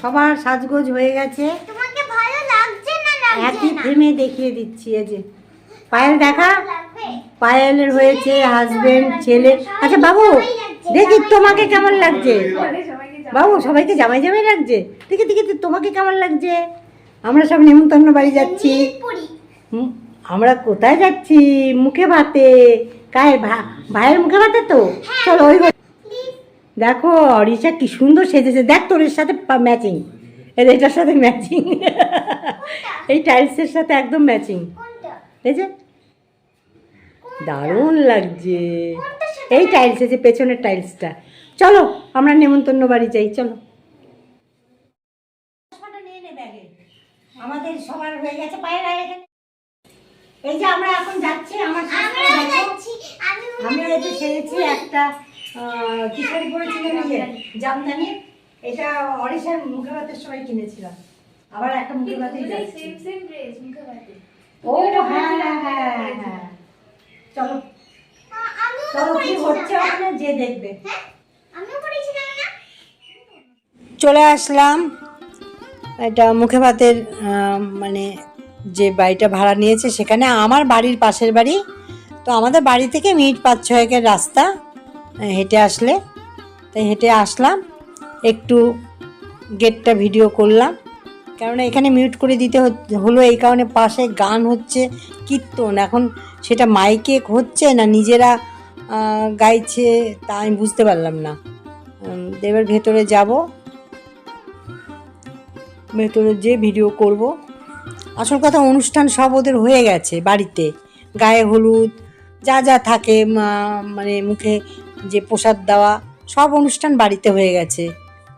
সবার সাজগোজ হয়ে গেছে। তোমাকে ভালো লাগছে না একই ফ্রেমে দেখিয়ে দিচ্ছি এই যে। পায়েল দেখা? পায়েলের হয়েছে হাজবেন্ড ছেলে। আচ্ছা বাবু দেখি তোমাকে কেমন লাগছে? বাবু সবাইকে জামাই জামাই লাগছে? দেখে দেখি তোমাকে কেমন লাগছে? আমরা সব নেমন্তন্ন বাড়ি যাচ্ছি। আমরা কোথায় যাচ্ছি? মুখে ভাতে। কায় ভা- ভাইয়ের মুখে ভাতে তো? চলো ওই দেখো অরিশা কি সুন্দর সেজেছে। দেখ তোর এর সাথে ম্যাচিং এর এটার সাথে ম্যাচিং এই টাইলসের সাথে একদম ম্যাচিং এই যে। দারুণ লাগছে। এই টাইলস এই যে পেছনের টাইলসটা চলো আমরা নেমন্তন্ন বাড়ি যাই চলো। আমাদের সবার হয়ে গেছে পায়ের আগে এই যে আমরা এখন যাচ্ছি আমার সাথে আমরা দেখো। যাচ্ছি আমি আমি হয়েছে সেরেছি একটা কি শাড়ি পরেছিলাম জামদানি। এটা অরিশার মুখে ভাতের সময় কিনেছিলাম। আবার একটা মুখে ভাতেই যাচ্ছি। ও হ্যাঁ হ্যাঁ হ্যাঁ হ্যাঁ। চলো। চলো কি হচ্ছে ওখানে যে দেখবে। না চলে আসলাম। এটা মুখে ভাতের মানে যে বাড়িটা ভাড়া নিয়েছে সেখানে আমার বাড়ির পাশের বাড়ি। তো আমাদের বাড়ি থেকে মিনিট পাঁচ ছয়েকের রাস্তা হেঁটে আসলে। তাই হেঁটে আসলাম। একটু গেটটা ভিডিও করলাম। কেননা এখানে মিউট করে দিতে হলো এই কারণে পাশে গান হচ্ছে, কীর্তন। এখন সেটা মাইকে হচ্ছে না নিজেরা গাইছে তা আমি বুঝতে পারলাম না। এবার ভেতরে যাব। ভেতরে যে ভিডিও করব। আসল কথা অনুষ্ঠান সব ওদের হয়ে গেছে বাড়িতে। গায়ে হলুদ, যা যা থাকে মানে মুখে যে প্রসাদ দেওয়া, সব অনুষ্ঠান বাড়িতে হয়ে গেছে।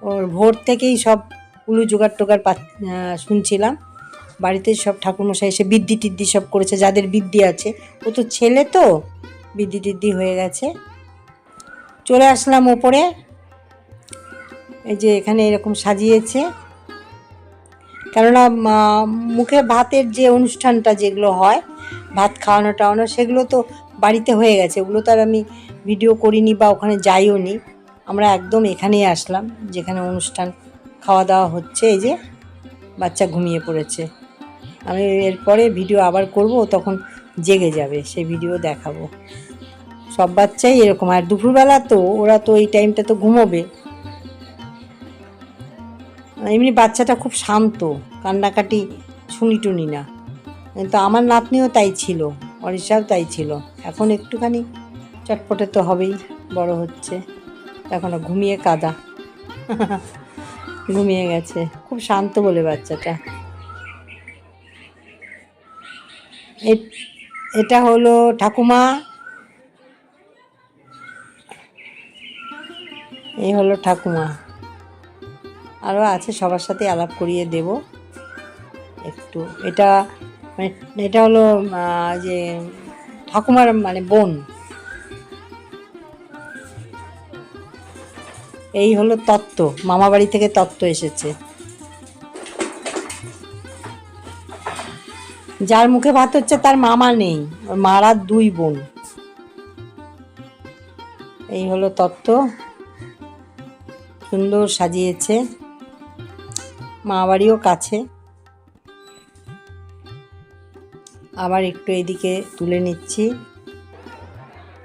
ওর ভোর থেকেই সব উলু জোগাড় টোগাড় পা শুনছিলাম। বাড়িতে সব ঠাকুরমশাই এসে বৃদ্ধি টিদ্ধি সব করেছে, যাদের বৃদ্ধি আছে। ও তো ছেলে তো, বৃদ্ধি টিদ্ধি হয়ে গেছে। চলে আসলাম ওপরে। এই যে এখানে এরকম সাজিয়েছে। কেননা মুখে ভাতের যে অনুষ্ঠানটা যেগুলো হয়, ভাত খাওয়ানো টাওয়ানো, সেগুলো তো বাড়িতে হয়ে গেছে। ওগুলো তো আর আমি ভিডিও করিনি বা ওখানে যাইও নি। আমরা একদম এখানেই আসলাম, যেখানে অনুষ্ঠান খাওয়া দাওয়া হচ্ছে। এই যে বাচ্চা ঘুমিয়ে পড়েছে। আমি এরপরে ভিডিও আবার করব তখন জেগে যাবে, সেই ভিডিও দেখাবো। সব বাচ্চাই এরকম। আর দুপুরবেলা তো ওরা তো এই টাইমটা তো ঘুমোবে। এমনি বাচ্চাটা খুব শান্ত, কান্নাকাটি শুনি টুনি না। কিন্তু আমার নাতনিও তাই ছিল অরিষাও তাই ছিল। এখন একটুখানি চটপটে তো হবেই, বড় হচ্ছে। এখন ঘুমিয়ে কাদা। ঘুমিয়ে গেছে, খুব শান্ত বলে বাচ্চাটা। এটা হলো ঠাকুমা। এই হলো ঠাকুমা। আরও আছে, সবার সাথে আলাপ করিয়ে দেব। একটু, এটা মানে এটা হলো যে ঠাকুমার মানে বোন। এই হলো তত্ত্ব, মামা বাড়ি থেকে তত্ত্ব এসেছে। যার মুখে ভাত হচ্ছে, তার মামা নেই, ওর মারা দুই বোন। এই হলো তত্ত্ব। সুন্দর সাজিয়েছে। মা বাড়িও কাছে। আবার একটু এদিকে তুলে নিচ্ছি।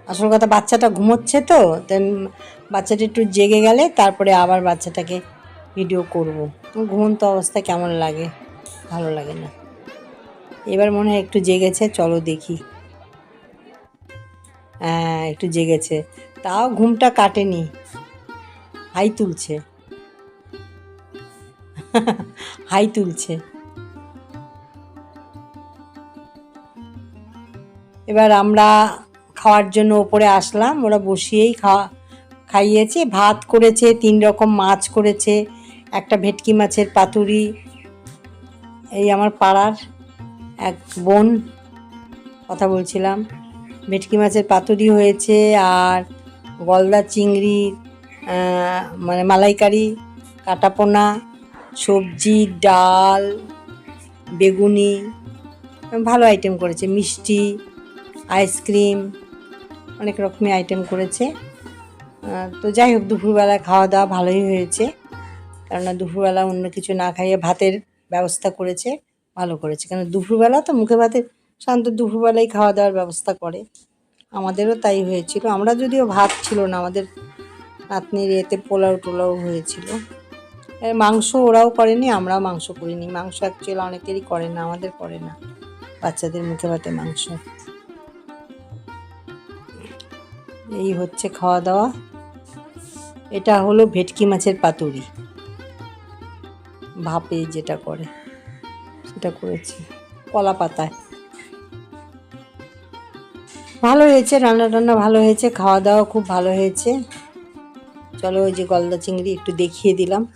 আসল কথা, বাচ্চাটা ঘুমোচ্ছে তো দেন বাচ্চাটা একটু জেগে গেলে তারপরে আবার বাচ্চাটাকে ভিডিও করব। ঘুমন্ত অবস্থা কেমন লাগে? ভালো লাগে না। এবার মনে হয় একটু জেগেছে, চলো দেখি। হ্যাঁ একটু জেগেছে। তাও ঘুমটা কাটেনি। হাই তুলছে। হাই তুলছে। এবার আমরা খাওয়ার জন্য ওপরে আসলাম। ওরা বসিয়েই খাওয়া, খাইয়েছে, ভাত করেছে, তিন রকম মাছ করেছে, একটা ভেটকি মাছের পাতুরি, এই আমার পাড়ার এক বোন, কথা বলছিলাম। ভেটকি মাছের পাতুরি হয়েছে আর গলদা চিংড়ি মানে মালাইকারি, কাটাপোনা সবজি, ডাল, বেগুনি, ভালো আইটেম করেছে। মিষ্টি আইসক্রিম অনেক রকমের আইটেম করেছে। তো যাই হোক, দুপুরবেলা খাওয়া দাওয়া ভালোই হয়েছে। কেননা দুপুরবেলা অন্য কিছু না খাইয়ে ভাতের ব্যবস্থা করেছে, ভালো করেছে। কেন দুপুরবেলা তো মুখে ভাতের শান্ত দুপুরবেলায় খাওয়া দাওয়ার ব্যবস্থা করে। আমাদেরও তাই হয়েছিল। আমরা যদিও ভাত ছিল না, আমাদের নাতনির এতে পোলাও টোলাও হয়েছিল। মাংস ওরাও করেনি, আমরাও মাংস করিনি। মাংস অ্যাকচুয়ালি অনেকেরই করে না, আমাদের করে না। বাচ্চাদের মুখে ভাতে মাংস। এই হচ্ছে খাওয়া দাওয়া এটা হলো ভেটকি মাছের পাতুরি। ভাপে যেটা করে, সেটা করেছি। কলা পাতায়। ভালো হয়েছে, রান্না টান্না ভালো হয়েছে খাওয়া দাওয়া খুব ভালো হয়েছে। চলো ওই যে গলদা চিংড়ি একটু দেখিয়ে দিলাম।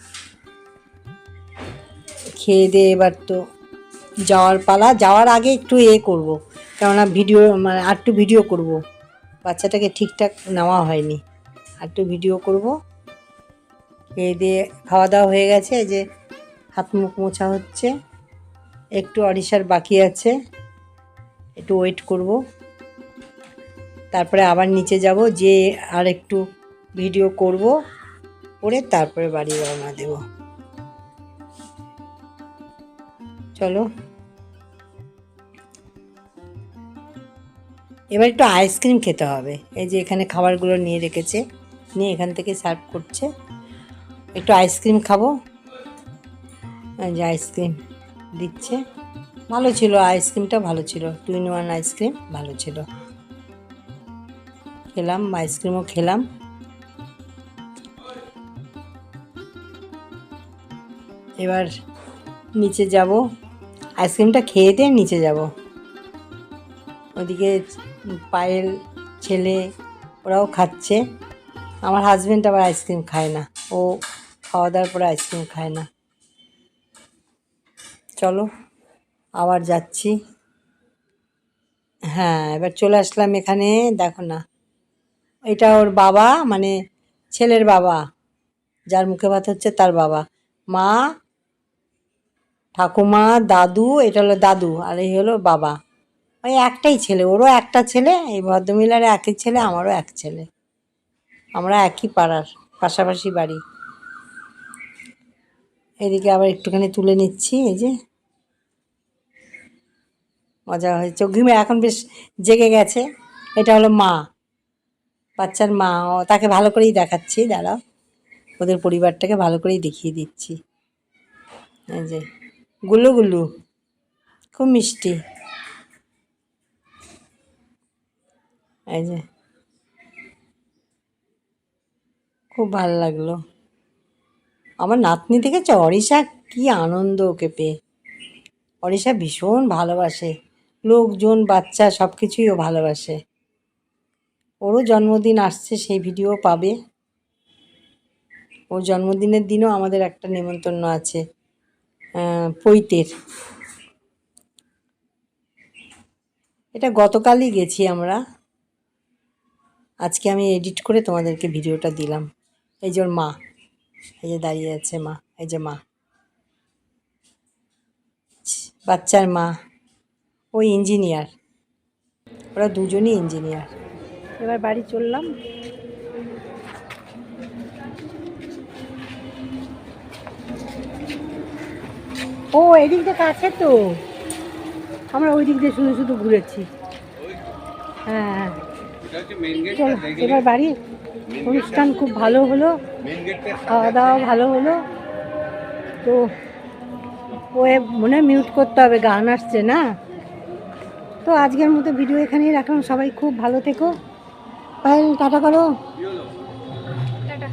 খেয়ে দিয়ে এবার তো যাওয়ার পালা। যাওয়ার আগে একটু এ করব। কেননা ভিডিও মানে আর একটু ভিডিও করব। বাচ্চাটাকে ঠিকঠাক নেওয়া হয়নি। আর একটু ভিডিও করব। খেয়ে দিয়ে খাওয়া দাওয়া হয়ে গেছে। যে হাত মুখ মোছা হচ্ছে। একটু অডিশার বাকি আছে। একটু ওয়েট করব। তারপরে আবার নিচে যাব। যে আর একটু ভিডিও করব। করে তারপরে বাড়ি রওনা দেব। চলো। এবার একটু আইসক্রিম খেতে হবে। এই যে এখানে খাবারগুলো নিয়ে রেখেছে, নিয়ে এখান থেকে সার্ভ করছে। একটু আইসক্রিম খাব। যে আইসক্রিম দিচ্ছে। ভালো ছিল আইসক্রিমটা ভালো ছিল। টু ইন ওয়ান আইসক্রিম ভালো ছিল। খেলাম আইসক্রিমও খেলাম। এবার নিচে যাব। আইসক্রিমটা খেয়ে দিয়ে নিচে যাব। ওদিকে পায়েল, ছেলে, ওরাও খাচ্ছে। আমার হাজব্যান্ড আবার আইসক্রিম খায় না। ও খাওয়া দাওয়ার পরে আইসক্রিম খায় না। চলো, আবার যাচ্ছি। হ্যাঁ এবার চলে আসলাম এখানে, দেখো না। এটা ওর বাবা মানে ছেলের বাবা। যার মুখে ভাত হচ্ছে তার বাবা। মা ঠাকুমা, দাদু, এটা হলো দাদু আর এই হলো বাবা। ওই একটাই ছেলে, ওরও একটা ছেলে, এই ভদ্রমিলার একই ছেলে, আমারও এক ছেলে। আমরা একই পাড়ার, পাশাপাশি বাড়ি। এদিকে আবার একটুখানি তুলে নিচ্ছি, এই যে। মজা হয়েছে। ঘুমে এখন বেশ জেগে গেছে। এটা হলো মা, বাচ্চার মা। তাকে ভালো করেই দেখাচ্ছি, দাঁড়াও। ওদের পরিবারটাকে ভালো করেই দেখিয়ে দিচ্ছি। এই যে। গুল্লু খুব মিষ্টি। এই যে, খুব ভালো লাগল। আমার নাতনি দেখেছ? অরিশা কি আনন্দ ওকে পেয়ে। অরিশা ভীষণ ভালোবাসে। লোকজন, বাচ্চা সব কিছুই ও ভালোবাসে। ওরও জন্মদিন আসছে, সেই ভিডিও পাবে। ওর জন্মদিনের দিনও আমাদের একটা নেমন্তন্ন আছে। পৈতের। এটা গতকালই গেছি আমরা। আজকে আমি এডিট করে তোমাদেরকে ভিডিওটা দিলাম। এই যে ওর মা। এই যে দাঁড়িয়ে আছে মা। এই যে মা। বাচ্চার মা। ও ইঞ্জিনিয়ার ওরা দুজনই ইঞ্জিনিয়ার এবার বাড়ি চললাম। ও এদিক দিয়ে কাছে তো। আমরা ওই দিক দিয়ে শুধু শুধু ঘুরেছি। হ্যাঁ। চলো এবার বাড়ি। অনুষ্ঠান খুব ভালো হলো। খাওয়া দাওয়া ভালো হলো। তো ও মনে মিউট করতে হবে গান আসছে না? তো আজকের মতো ভিডিও এখানেই রাখলাম। সবাই খুব ভালো থেকো। পায়েল টাটা করো। টাটা।